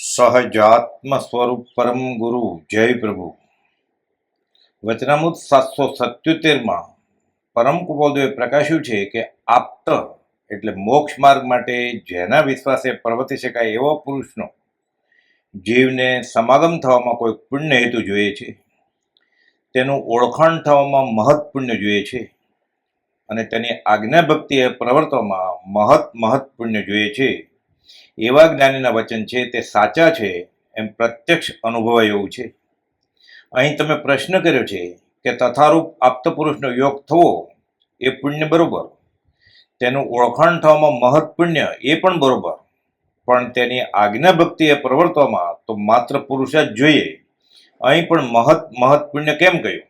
સહજાત્મ સ્વરૂપ પરમ ગુરુ, જય પ્રભુ. વચનામુદ સાતસો સત્યોતેરમાં પરમ કુબોદેવે પ્રકાશ્યું છે કે આપ્ત એટલે મોક્ષ માર્ગ માટે જેના વિશ્વાસે પ્રવર્તી શકાય એવો પુરુષનો જીવને સમાગમ થવામાં કોઈ પુણ્ય હેતુ જોઈએ છે. તેનું ઓળખાણ થવામાં મહત પુણ્ય જોઈએ છે અને તેની આજ્ઞા ભક્તિએ પ્રવર્તવામાં મહત મહત પુણ્ય જોઈએ છે. એવા જ્ઞાનીના વચન છે, તે સાચા છે, એમ પ્રત્યક્ષ અનુભવાય એવું છે. અહીં તમે પ્રશ્ન કર્યો છે કે તથારૂપ આપ્ત પુરુષનો યોગ થવો એ પુણ્ય બરોબર. તેનું ઓળખાણ થવામાં મહત એ પણ બરોબર. પણ તેની આજ્ઞા ભક્તિ એ પ્રવર્તવામાં તો માત્ર પુરુષ જ જોઈએ. અહીં પણ મહત મહત કેમ કહ્યું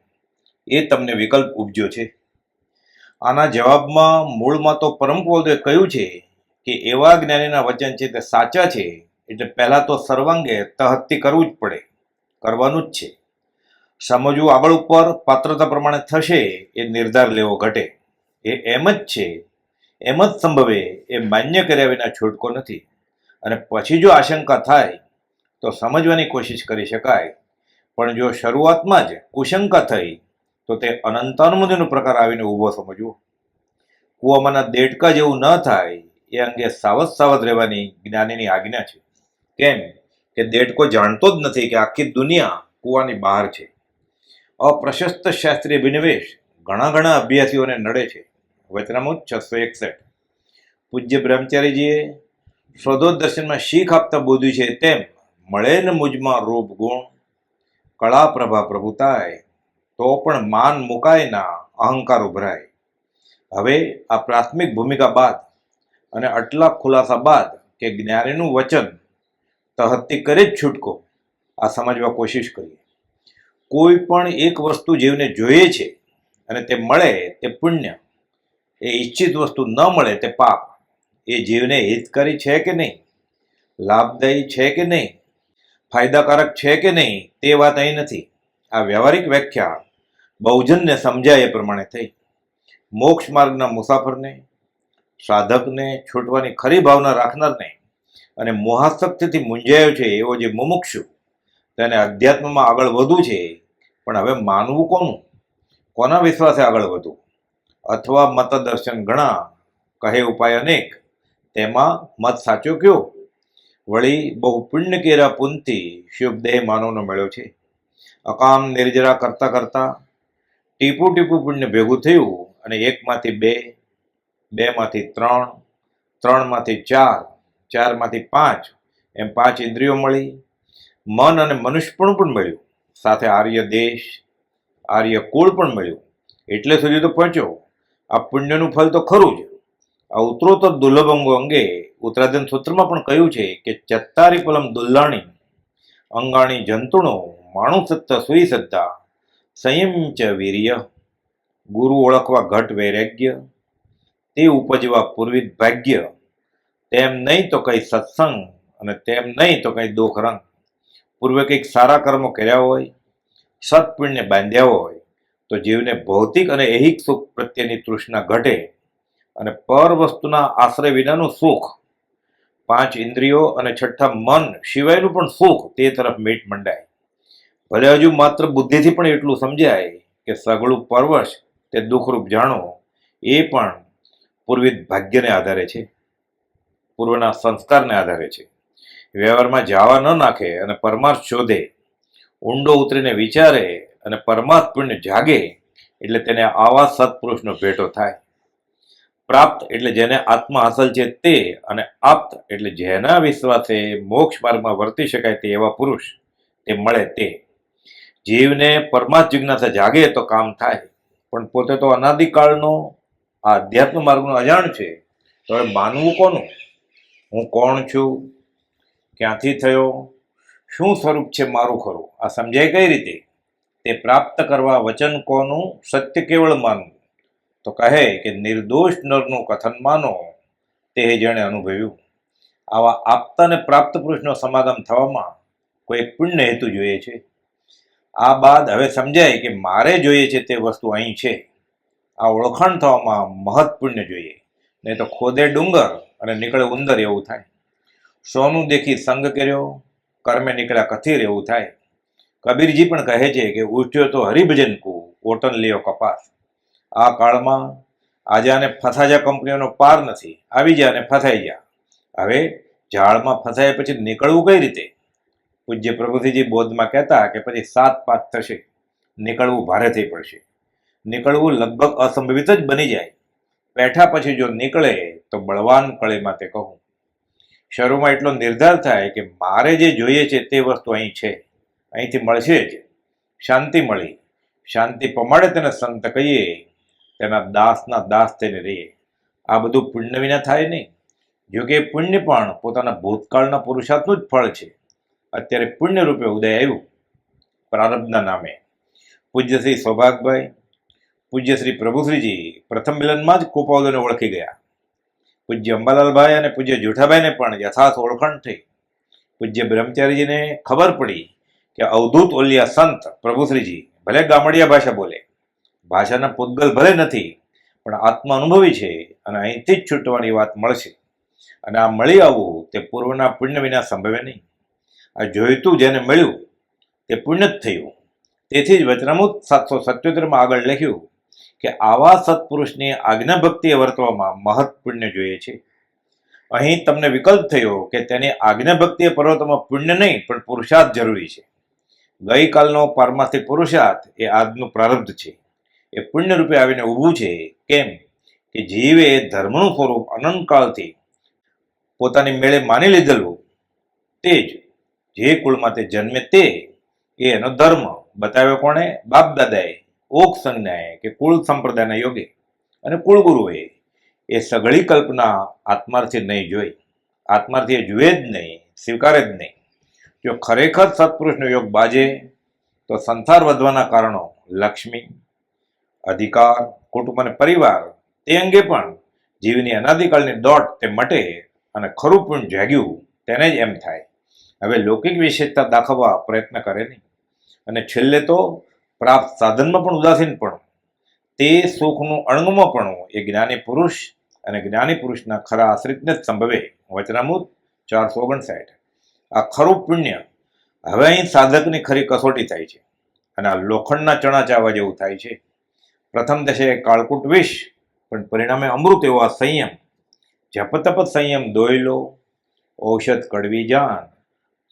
એ તમને વિકલ્પ ઉપજ્યો છે. આના જવાબમાં મૂળમાં તો પરમ પૌદે કહ્યું છે કે એવા જ્ઞાનીના વચન છે તે સાચા છે, એટલે પહેલાં તો સર્વાંગે તહત્તી કરવું જ પડે, કરવાનું જ છે. સમજવું આગળ ઉપર પાત્રતા પ્રમાણે થશે, એ નિર્ધાર લેવો ઘટે. એ એમ જ છે, એમ જ સંભવે, એ માન્ય કર્યા વિના છૂટકો નથી. અને પછી જો આશંકા થાય, તો સમજવાની કોશિશ કરી શકાય. પણ જો શરૂઆતમાં જ કુશંકા થઈ, તો તે અનંતાનુમતિનો પ્રકાર આવીને ઊભો સમજવો. કૂવામાંના દેડકા જેવું ન થાય એ અંગે સાવધ સાવધ રહેવાની જ્ઞાનીની આજ્ઞા છે. કેમ કે દેડકો જાણતો જ નથી કે આખી દુનિયા કૂવાની બહાર છે. અપ્રશસ્ત શાસ્ત્રીય અભિનિવેશ ઘણા ઘણા અભ્યાસીઓને નડે છે. વચનામૃત છસો એકસઠ. પૂજ્ય બ્રહ્મચારીજીએ સ્વદોદર્શનમાં શીખ આપતા બોધ્યું છે તેમ, મળે ને મુજમાં રૂપ ગુણ, કળા પ્રભા પ્રભુતાય, તો પણ માન મુકાય ના અહંકાર ઉભરાય. હવે આ પ્રાથમિક ભૂમિકા બાદ અને આટલા ખુલાસા બાદ કે જ્ઞાનીનું વચન તહત્તી કરે જ છૂટકો. આ સમજવા કોશિશ કરીએ. કોઈ પણ એક વસ્તુ જીવને જોઈએ છે અને તે મળે તે પુણ્ય, એ ઈચ્છિત વસ્તુ ન મળે તે પાપ, એ જીવને હિતકારી છે કે નહીં? લાભદાયી છે કે નહીં? ફાયદાકારક છે કે નહીં? તે વાત અહીં નથી. આ વ્યવહારિક વ્યાખ્યા બહુજનને સમજાય એ પ્રમાણે થઈ. મોક્ષ માર્ગના મુસાફરને સાધકને છૂટવાની ખરી ભાવના રાખનારને અને મોહાસક્તિથી મૂંઝાયો છે, એવો જે મુમુક્ષુ તેને અધ્યાત્મમાં આગળ વધવું છે, પણ હવે માનવું કોનું? કોના વિશ્વાસે આગળ વધવું? અથવા મતદર્શન ઘણા, કહે ઉપાય અનેક, તેમાં મત સાચો કયો? વળી બહુ પુણ્ય કેરા પુનથી શુભ દેહ માનવનો મળ્યો છે. અકામ નિર્જરા કરતા કરતાં ટીપું ટીપું પુણ્ય ભેગું થયું અને એકમાંથી બે બેમાંથી ત્રણ, ત્રણમાંથી ચાર, ચારમાંથી પાંચ, એમ પાંચ ઇન્દ્રિયો મળી. મન અને મનુષ્યપણ પણ મળ્યું. સાથે આર્ય દેશ, આર્ય કુળ પણ મળ્યું. એટલે સુધી તો પહોંચ્યો. આ પુણ્યનું ફલ તો ખરું જ. આ ઉત્તરોત્તર દુર્લભ અંગો અંગે ઉત્તરાધન સૂત્રમાં પણ કહ્યું છે કે ચત્તારી પલમ દુલ્લાણી, અંગાણી જંતુણો, માણું સત્તા સુઈ સત્તા, સંયમ ચ વીર્ય, ગુરુ ઓળખવા ઘટ વૈરાગ્ય તે ઉપજવા પૂર્વિત ભાગ્ય. તેમ નહીં તો કંઈ સત્સંગ અને તેમ નહીં તો કંઈ દુઃખરંગ પૂર્વે કંઈક સારા કર્મો કર્યા હોય સત્પુણ્યને બાંધ્યા હોય, તો જીવને ભૌતિક અને એહિક સુખ પ્રત્યેની તૃષ્ણા ઘટે અને પર વસ્તુના આશ્રય વિનાનું સુખ. પાંચ ઇન્દ્રિયો અને છઠ્ઠા મન સિવાયનું પણ સુખ તે તરફ મીટ મંડાય. ભલે હજુ માત્ર બુદ્ધિથી પણ એટલું સમજાય કે સગળું પરવશ તે દુઃખરૂપ જાણો, એ પણ પૂર્વિત ભાગ્યને આધારે છે. પૂર્વના સંસ્કારને આધારે છે. વ્યવહારમાં જાવા ન નાખે અને પરમાર્થ શોધે. ઊંડો ઉતરીને વિચારે અને પરમાર્થ પુણ્ય જાગે એટલે તેને આવા સત્પુરુષનો ભેટો થાય. પ્રાપ્ત એટલે જેને આત્મા હાંસલ છે તે અને આપ્ત એટલે જેના વિશ્વાસે મોક્ષ માર્ગમાં વર્તી શકાય તે એવા પુરુષ તે મળે તે. જીવને પરમાર્થ જિજ્ઞાસા જાગે તો કામ થાય. પણ પોતે તો અનાદિકાળનો આ અધ્યાત્મ માર્ગનું અજાણ છે, તો હવે માનવું કોનું? હું કોણ છું? ક્યાંથી થયો? શું સ્વરૂપ છે મારું ખરું? આ સમજાય કઈ રીતે? તે પ્રાપ્ત કરવા વચન કોનું? સત્ય કેવળ માનવું? તો કહે કે નિર્દોષ નરનું કથન માનો, તે જેણે અનુભવ્યું. આવા આપતા અને પ્રાપ્ત પુરુષનો સમાગમ થવામાં કોઈ પુણ્ય હેતુ જોઈએ છે? આ બાદ હવે સમજાય કે મારે જોઈએ છે તે વસ્તુ અહીં છે. આ ઓળખાણ થવામાં મહৎ પુણ્ય જોઈએ. નહીં તો ખોદે ડુંગર અને નીકળે ઉંદર એવું થાય. સોનું દેખી સંગ કર્યો, કર્મે નીકળ્યા કથિર એવું થાય. કબીરજી પણ કહે છે કે ઉઠ્યો તો હરિભજન કુ ઓટન લ્યો કપાસ. આ કાળમાં આજે આને ફસાજા કંપનીઓનો પાર નથી, આવી જા અને ફસાઈ જા. હવે ઝાડમાં ફસાયા પછી નીકળવું કઈ રીતે? પૂજ્ય પ્રભુજીજી બોધમાં કહેતા કે પછી સાત પાત થશે, નીકળવું ભારે થઈ પડશે. નીકળવું લગભગ અસંભવિત જ બની જાય. બેઠા પછી જો નીકળે તો બળવાન કળે તે કહું, શરૂમાં એટલો નિર્ધાર થાય કે મારે જે જોઈએ છે તે વસ્તુ અહીં છે. અહીંથી મળશે જ. શાંતિ મળી. શાંતિ પમાડે તેને સંત કહીએ. તેના દાસના દાસ થઈને રહીએ. આ બધું પુણ્ય વિના થાય નહીં. જો કે પુણ્ય પણ પોતાના ભૂતકાળના પુરુષાર્થનું જ ફળ છે. અત્યારે પુણ્ય રૂપે ઉદય આવ્યું. પ્રારબ્ધના નામે. પૂજ્ય સૌભાગભાઈ પૂજ્ય શ્રી પ્રભુશ્રીજી પ્રથમ મિલનમાં જ કુપાવલોને ઓળખી ગયા. પૂજ્ય અંબાલાલભાઈ અને પૂજ્ય જુઠાભાઈને પણ યથાર્થ ઓળખાણ થઈ. પૂજ્ય બ્રહ્મચારીજીને ખબર પડી કે અવધૂત ઓલિયા સંત પ્રભુશ્રીજી ભલે ગામડિયા ભાષા બોલે, ભાષાના પૂતગલ ભલે નથી, પણ આત્મા અનુભવી છે અને અહીંથી જ છૂટવાની વાત મળશે. અને આ મળી આવવું તે પૂર્વના પુણ્ય વિના સંભવે નહીં. આ જોઈતું જેને મળ્યું તે પુણ્ય જ થયું. તેથી જ વચનામૃત સાતસો સત્યોતેરમાં આગળ લખ્યું કે આવા સત્પુરુષની આજ્ઞા ભક્તિએ વર્તવામાં મહત પુણ્ય જોઈએ છે. અહીં તમને વિકલ્પ થયો કે તેની આજ્ઞા ભક્તિએ પર્વતમાં પુણ્ય નહીં, પણ પુરુષાર્થ જરૂરી છે. ગઈકાલનો પારમાર્થિક પુરુષાર્થ એ આજનું પ્રારબ્ધ છે. એ પુણ્ય રૂપે આવીને ઊભું છે. કેમ? કે જીવે ધર્મનું સ્વરૂપ અનંતકાળથી પોતાની મેળે માની લીધેલું. તે જ જે કુળમાં તે જન્મે તે, એ એનો ધર્મ. બતાવ્યો કોણે? બાપ દાદાએ ઓક સંજ્ઞાએ કે કુળ સંપ્રદાયના યોગે અને કુળગુરુએ એ સઘળી કલ્પના આત્માર્થી નહીં જોઈ. આત્માર્થી એ જુએ જ નહીં, સ્વીકારે જ નહીં. જો ખરેખર સત્પુરુષનો યોગ બાજે, તો સંસાર વધવાના કારણો લક્ષ્મી, અધિકાર, કુટુંબ અને પરિવાર, તે અંગે પણ જીવની અનાદિકાળની દોટ તે મટે અને ખરું પણ જાગ્યું તેને જ એમ થાય. હવે લૌકિક વિશેષતા દાખવવા પ્રયત્ન કરે નહીં. અને છેલ્લે તો પ્રાપ્ત સાધનમાં પણ ઉદાસીન પણ તે સુખનું અણગમો પણ એ જ્ઞાની પુરુષ અને જ્ઞાની પુરુષના ખરા આશ્રિતને જ સંભવે. વચનામૃત ચારસો ઓગણસાઠ. આ ખરું પુણ્ય હવે અહીં સાધકની ખરી કસોટી થાય છે અને આ લોખંડના ચણા ચાવા જેવું થાય છે. પ્રથમ દશે કાળકૂટ વિષ, પણ પરિણામે અમૃત એવો આ સંયમ. જપતપ સંયમ દોયલો ઔષધ કડવી જાન.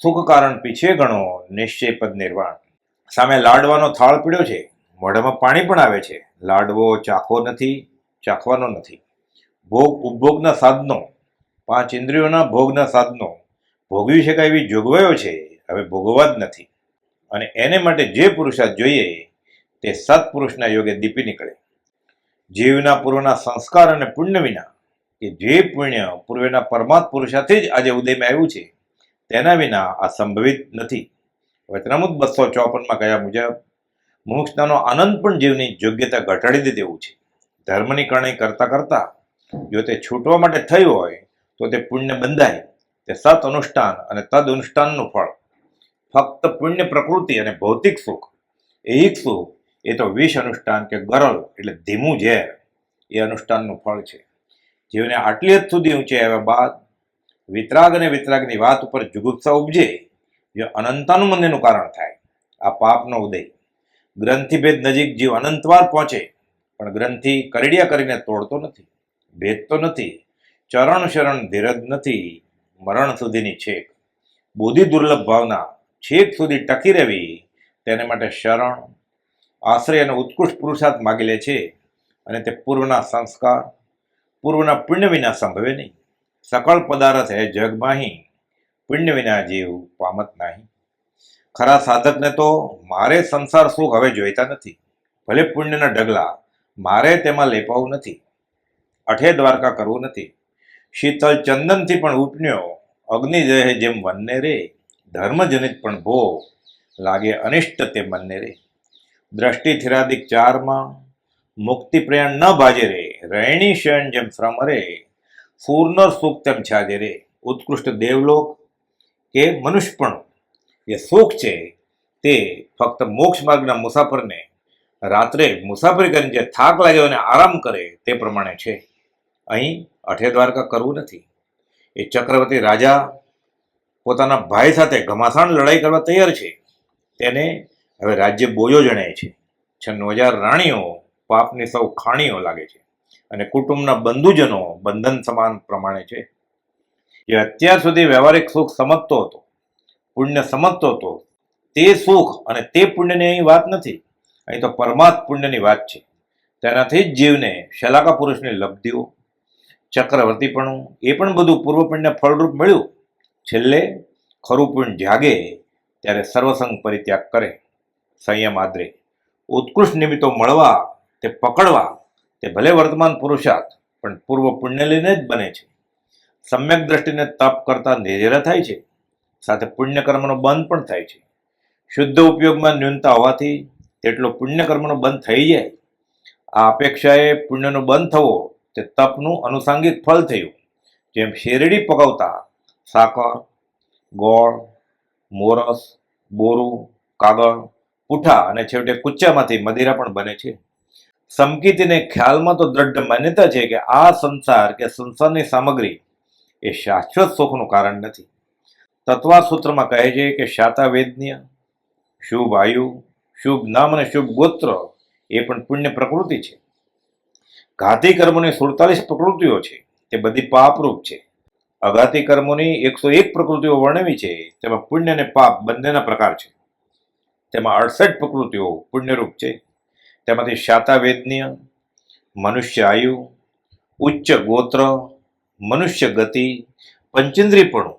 સુખ કારણ પીછે ગણો. નિશ્ચય પદ નિર્વાણ. સામે લાડવાનો થાળ પીડ્યો છે. મોઢામાં પાણી પણ આવે છે. લાડવો ચાખવો નથી, ચાખવાનો નથી. ભોગ ઉપભોગના સાધનો. પાંચ ઇન્દ્રિયોના ભોગના સાધનો. ભોગવી શકાય એવી જોગવાઈઓ છે. હવે ભોગવવા જ નથી. અને એને માટે જે પુરુષાર્થ જોઈએ, તે સત્પુરુષના યોગે દીપી નીકળે. જીવના પૂર્વના સંસ્કાર અને પુણ્ય વિના, કે જે પુણ્ય પૂર્વેના પરમાત્મ પુરુષાથી જ આજે ઉદયમાં આવ્યું છે, તેના વિના આ સંભવિત નથી. વચનામૃત બસો ચોપનમાં કયા મુજબ મોક્ષતાનો આનંદ પણ જીવની યોગ્યતા ઘટાડી દે તેવું છે. ધર્મની કરણી કરતા કરતાં જો તે છૂટવા માટે થયું હોય તો તે પુણ્ય બંધાય. તે સત અનુષ્ઠાન અને તદ અનુષ્ઠાનનું ફળ. ફક્ત પુણ્ય પ્રકૃતિ અને ભૌતિક સુખ. એહિક સુખ એ તો વિષ અનુષ્ઠાન કે ગરલ એટલે ધીમું ઝેર. એ અનુષ્ઠાનનું ફળ છે. જીવને આટલી હદ સુધી ઊંચે આવ્યા બાદ વિતરાગ અને વિતરાગની વાત ઉપર જુગુપ્સા ઉપજે જે અનંતાનુમંદિનું કારણ થાય. આ પાપનો ઉદય. ગ્રંથિભેદ નજીક જીવ અનંતવાર પહોંચે, પણ ગ્રંથિ કરડિયા કરીને તોડતો નથી, ભેદતો નથી, ચરણ શરણ ધીરજ નથી, મરણ સુધીની છેક. બુદ્ધિ દુર્લભ ભાવના છેક સુધી ટકી રહેવી, તેને માટે શરણ, આશ્રય અને ઉત્કૃષ્ટ પુરુષાર્થ માગી લે છે, અને તે પૂર્વના સંસ્કાર, પૂર્વના પુણ્ય વિના સંભવે નહીં. સકળ પદાર્થ હે જગ માહી પુણ્ય વિના જીવ પામત નહીં. ખરા સાધકને તો મારે સંસાર સુખ હવે જોઈતા નથી. ભલે પુણ્યના ઢગલા મારે તેમાં લેપાવું નથી. અઠે દ્વારકા કરવું નથી. શીતલ ચંદનથી પણ ઉપન્યો, અગ્નિ જહે જેમ વનને રે. ધર્મજનિત પણ ભો લાગે અનિષ્ટ તે મનને રે. દ્રષ્ટિ થિરાદિક ચારમાં, મુક્તિ પ્રયાણ ન બાજે રે. રૈણી શયન જેમ શ્રમ રે. સૂરનર સુખ તેમ છાજે રે. ઉત્કૃષ્ટ દેવલોક કે મનુષ્યપણું એ સુખ છે, તે ફક્ત મોક્ષ માર્ગના મુસાફરને રાત્રે મુસાફરી કરીને જે થાક લાગ્યો અને આરામ કરે તે પ્રમાણે છે. અહીં અઠે દ્વારકા કરવું નથી. એ ચક્રવર્તી રાજા પોતાના ભાઈ સાથે ઘમાસાણ લડાઈ કરવા તૈયાર છે. તેને હવે રાજ્ય બોજો જણાય છે. છન્નું હજાર રાણીઓ પાપની સૌ ખાણીઓ લાગે છે અને કુટુંબના બંધુજનો બંધન સમાન પ્રમાણે છે. જે અત્યાર સુધી વ્યવહારિક સુખ સમજતો હતો, પુણ્ય સમજતો હતો, તે સુખ અને તે પુણ્યની અહીં વાત નથી, અહીં તો પરમાત્મ પુણ્યની વાત છે. તેનાથી જ જીવને શલાકા પુરુષની લબ્ધિઓ, ચક્રવર્તીપણું, એ પણ બધું પૂર્વ પુણ્ય ફળરૂપ મળ્યું. છેલ્લે ખરું પુણ્ય જાગે ત્યારે સર્વસંગ પરિત્યાગ કરે. સંયમ આદરે. ઉત્કૃષ્ટ નિમિત્તો મળવા, તે પકડવા, તે ભલે વર્તમાન પુરુષાર્થ, પણ પૂર્વ પુણ્ય લઈને જ બને છે. સમ્યક દ્રષ્ટિને તપ કરતા નિર્જરા થાય છે. સાથે પુણ્યકર્મનો બંધ પણ થાય છે. શુદ્ધ ઉપયોગમાં ન્યૂનતા હોવાથી તેટલો પુણ્યકર્મનો બંધ થઈ જાય. આ અપેક્ષાએ પુણ્યનો બંધ થવો તે તપનું અનુસાંગિક ફળ થયું. જેમ શેરડી પકવતા સાકર, ગોળ, મોરસ, બોરું, કાગળ, પૂઠા અને છેવટે કુચ્ચામાંથી મદિરા પણ બને છે. સમકીતીને ખ્યાલમાં તો દ્રઢ માન્યતા છે કે આ સંસાર કે સંસારની સામગ્રી એ શાશ્વત સુખનું કારણ નથી. તત્વા સૂત્રમાં કહે છે કે શાતાવેદ્ય શુભ આયુ, શુભ નામ અને શુભ ગોત્ર એ પણ પુણ્ય પ્રકૃતિ છે. ઘાતી કર્મોની સુડતાલીસ પ્રકૃતિઓ છે. તે બધી પાપરૂપ છે. અઘાતી કર્મોની એકસો એક પ્રકૃતિઓ વર્ણવી છે. તેમાં પુણ્ય અને પાપ બંનેના પ્રકાર છે. તેમાં અડસઠ પ્રકૃતિઓ પુણ્યરૂપ છે. તેમાંથી શાતા વેદનીય મનુષ્ય આયુ, ઉચ્ચ ગોત્ર મનુષ્ય ગતિ, પંચેન્દ્રિયપણું,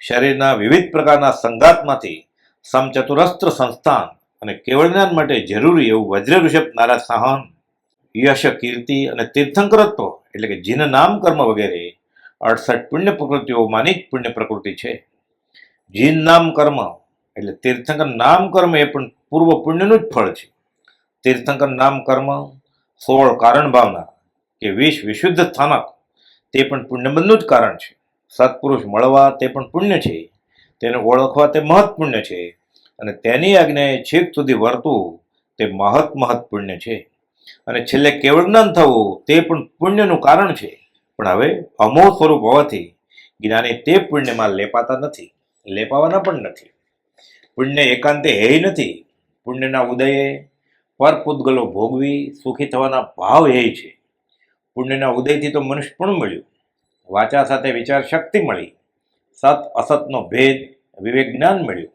શરીરના વિવિધ પ્રકારના સંઘાતમાંથી સમચતુરસ્ત્ર સંસ્થાન અને કેવળ જ્ઞાન માટે જરૂરી એવું વજ્ર ઋષભ નારા સહન, યશ, કીર્તિ અને તીર્થંકરત્વ એટલે કે જીન, નામ, કર્મ વગેરે અડસઠ પુણ્ય પ્રકૃતિઓમાંની જ પુણ્ય પ્રકૃતિ છે. જીન, નામ, કર્મ એટલે તીર્થંકર, નામ, કર્મ એ પણ પૂર્વ પુણ્યનું જ ફળ છે. તીર્થંકર, નામ, કર્મ સોળ કારણ ભાવના કે વીસ વિશુદ્ધ સ્થાનક તે પણ પુણ્યબંધનું જ કારણ છે. સત્પુરુષ મળવા તે પણ પુણ્ય છે. તેને ઓળખવા તે મહત છે. અને તેની આજ્ઞાએ છેક સુધી વર્તવું તે મહત મહત પુણ્ય છે. અને છેલ્લે કેવળ જ્ઞાન થવું તે પણ પુણ્યનું કારણ છે. પણ હવે અમોહ સ્વરૂપ હોવાથી જ્ઞાની તે પુણ્યમાં લેપાતા નથી. લેપાવાના પણ નથી. પુણ્ય એકાંતે હે નથી. પુણ્યના ઉદયે પરપુદ્ગલો ભોગવી સુખી થવાના ભાવ હે છે. પુણ્યના ઉદયથી તો મનુષ્ય પણ મળ્યું. વાચા સાથે વિચાર શક્તિ મળી. સત અસતનો ભેદ, વિવેક જ્ઞાન મળ્યું.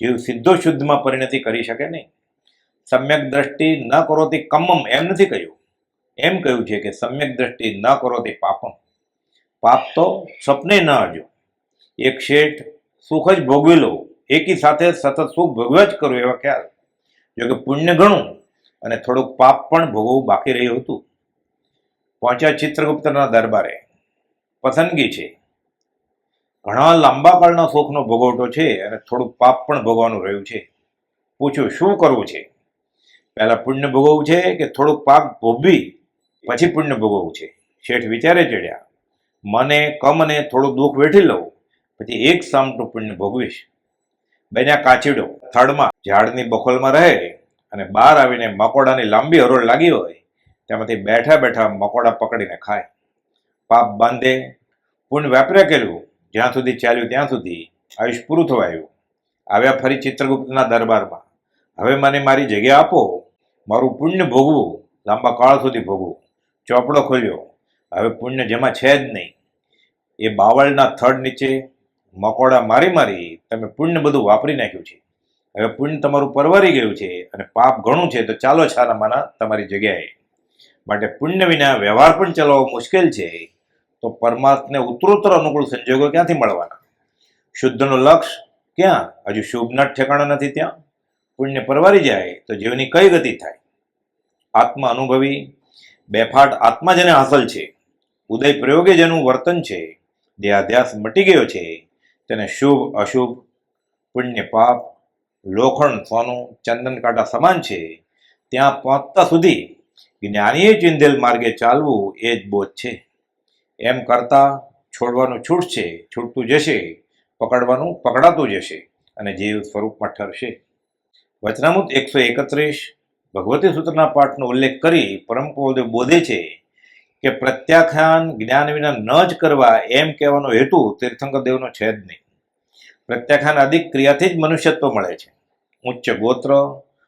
જીવ સિદ્ધો શુદ્ધમાં પરિણતિ કરી શકે નહીં. સમ્યક દ્રષ્ટિ ન કરોતી કમમ એમ નથી કહ્યું. એમ કહ્યું છે કે સમ્યક દ્રષ્ટિ ન કરોતી પાપમ. પાપ તો સપને ન હજો એક શેઠ સુખ જ ભોગવી લો એકી સાથે સતત સુખ ભોગવ્યા જ કરવું એવા ખ્યાલ. જો કે પુણ્ય ઘણું અને થોડુંક પાપ પણ ભોગવવું બાકી રહ્યું હતું. પહોંચ્યા ચિત્રગુપ્તના દરબારે. પસંદગી છે. ઘણા લાંબા કાળના શોખનો ભોગવટો છે અને થોડું પાપ પણ ભોગવાનું રહ્યું છે. પૂછ્યું, શું કરવું છે? પહેલાં પુણ્ય ભોગવવું છે કે થોડુંક પાપ ભોગવી? પછી પુણ્ય ભોગવવું છે? શેઠ વિચારે ચડ્યા, મને, કમને થોડું દુઃખ વેઠી લઉં, પછી એક સામટું પુણ્ય ભોગવીશ. બન્યા કાચીડો થડમાં ઝાડની બખોલમાં રહે અને બહાર આવીને મકોડાની લાંબી હરોળ લાગી હોય તેમાંથી બેઠા બેઠા મકોડા પકડીને ખાય. પાપ બાંધે પુણ્ય વેપર્યા કર્યું જ્યાં સુધી ચાલ્યું ત્યાં સુધી આયુષ પૂરું થવા આવ્યું આવ્યા ફરી ચિત્રગુપ્તના દરબારમાં. હવે મને મારી જગ્યા આપો. મારું પુણ્ય ભોગવું, લાંબા કાળ સુધી ભોગવું. ચોપડો ખોલ્યો. હવે પુણ્ય જેમાં છે જ નહીં. એ બાવળના થડ નીચે મકોડા મારી મારી તમે પુણ્ય બધું વાપરી નાખ્યું છે. હવે પુણ્ય તમારું પરવારી ગયું છે અને પાપ ઘણું છે તો ચાલો છાનામાના તમારી જગ્યાએ. માટે પુણ્ય વિના વ્યવહાર પણ ચલાવવો મુશ્કેલ છે, તો પરમાત્મને ઉત્તરોત્તર અનુકૂળ સંજોગો ક્યાંથી મળવાના? શુદ્ધનું લક્ષ્ય ક્યાં? હજુ શુભના ઠેકાણા નથી ત્યાં. પુણ્ય પરવારી જાય તો જીવની કઈ ગતિ થાય? આત્મા અનુભવી, બેફાટ આત્મા જેને હાંસલ છે. ઉદય પ્રયોગે જેનું વર્તન છે, દેહાધ્યાસ મટી ગયો છે, તેને શુભ, અશુભ, પુણ્ય પાપ, લોખંડ, સોનું, ચંદન કાંટા સમાન છે, ત્યાં પહોંચતા સુધી જ્ઞાનીએ ચિંધેલ માર્ગે ચાલવું એ જ બોધ છે. એમ કરતા છોડવાનું છૂટશે છૂટતું જશે, પકડવાનું, પકડાતું જશે અને જીવ સ્વરૂપમાં ઠરશે. વચનામૃત એકસો એકત્રીસ ભગવતી સૂત્રના પાઠનો ઉલ્લેખ કરી પરમ બોધે છે કે પ્રત્યાખ્યાન જ્ઞાન વિના ન જ કરવા એમ કહેવાનો હેતુ તીર્થંકર દેવનો છે જ નહીં. પ્રત્યાખ્યાન અધિક ક્રિયાથી જ મનુષ્યત્વ મળે છે. ઉચ્ચ ગોત્ર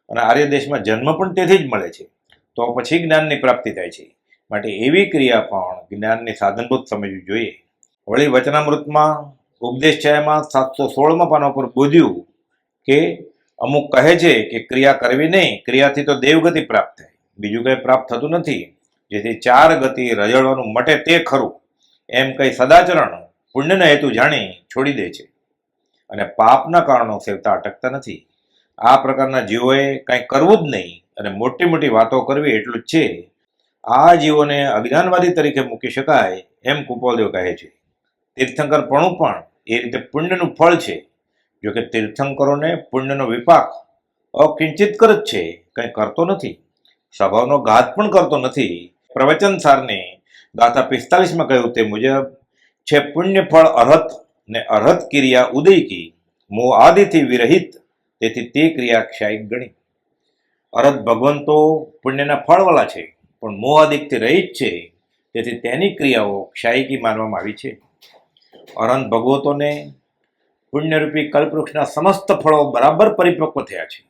અને આર્ય દેશમાં જન્મ પણ તેથી જ મળે છે. તો પછી જ્ઞાનની પ્રાપ્તિ થાય છે. માટે એવી ક્રિયા પણ જ્ઞાનની સાધનભૂત સમજવી જોઈએ. વળી વચનામૃતમાં ઉપદેશ છાયામાં સાતસો સોળમાં પાના પર બોધ્યું કે અમુક કહે છે કે ક્રિયા કરવી નહીં, ક્રિયાથી તો દેવગતિ પ્રાપ્ત થાય. બીજું કંઈ પ્રાપ્ત થતું નથી. જેથી ચાર ગતિ રજળવાનું મટે તે ખરું. એમ કંઈ સદાચરણ પુણ્યના હેતુ જાણી છોડી દે છે. અને પાપના કારણો સેવતા અટકતા નથી. આ પ્રકારના જીવોએ કંઈ કરવું જ નહીં. અને મોટી મોટી વાતો કરવી એટલું જ છે. આ જીવોને અજ્ઞાનવાદી તરીકે મૂકી શકાય એમ કુપોલદેવ કહે છે. તીર્થંકરપણું પણ એ રીતે પુણ્યનું ફળ છે. જોકે તીર્થંકરોને પુણ્યનો વિપાક અકિંચિત કર જ છે. કંઈ કરતો નથી. સ્વભાવનો ઘાત પણ કરતો નથી. પ્રવચન સારને ગાથા પિસ્તાલીસમાં કહ્યું તે મુજબ, છે પુણ્ય ફળ અર્હત ને અર્હત ક્રિયા ઉદયકી. મોહ આદિથી વિરહિત, તેથી તે ક્રિયા ક્ષાયિક ગણી. અરહત ભગવંતો પુણ્યના ફળવાળા છે, પણ મોહ રહી રહિત છે. તેથી તેની ક્રિયાઓ ક્ષાયિકી માનવામાં આવી છે. અરંત ભગવતોને પુણ્યરૂપી કલ્પવૃક્ષના સમસ્ત ફળો બરાબર પરિપક્વ થયા છે.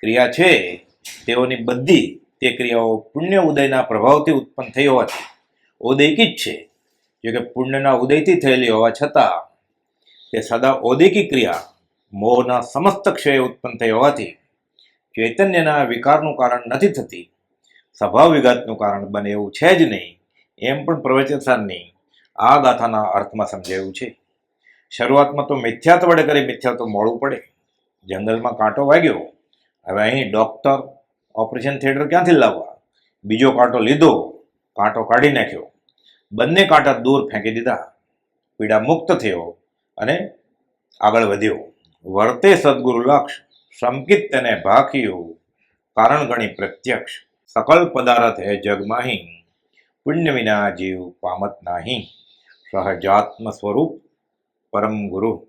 ક્રિયા છે, તેઓની બધી તે ક્રિયાઓ પુણ્ય ઉદયના પ્રભાવથી ઉત્પન્ન થઈ હોવાથી ઔદૈકિક જ છે. જો કે પુણ્યના ઉદયથી થયેલી હોવા છતાં તે સદા ઔદૈકિક ક્રિયા મોહના સમસ્ત ક્ષય ઉત્પન્ન થઈ હોવાથી ચૈતન્યના વિકારનું કારણ નથી થતી. સ્વભાવ વિઘાતનું કારણ બને એવું છે જ નહીં, એમ પણ પ્રવચનસારની આ ગાથાના અર્થમાં સમજાયું છે. શરૂઆતમાં તો મિથ્યાત વડે કરી મિથ્યાત્વ મોડું પડે. જંગલમાં કાંટો વાગ્યો. હવે અહીં ડૉક્ટર, ઓપરેશન થિયેટર ક્યાંથી લાવવા? બીજો કાંટો લીધો, કાંટો કાઢી નાખ્યો. બંને કાંટા દૂર ફેંકી દીધા. પીડા મુક્ત થયો અને આગળ વધ્યો. વર્તે સદગુરુ લક્ષ સંકિત તેને ભાખ્યું કારણ ગણી પ્રત્યક્ષ. સકલ પદાર્થ હે જગમાહી પુણ્ય વિના જીવ પામત નાહી. સહજાત્મ સ્વરૂપ પરમ ગુરુ.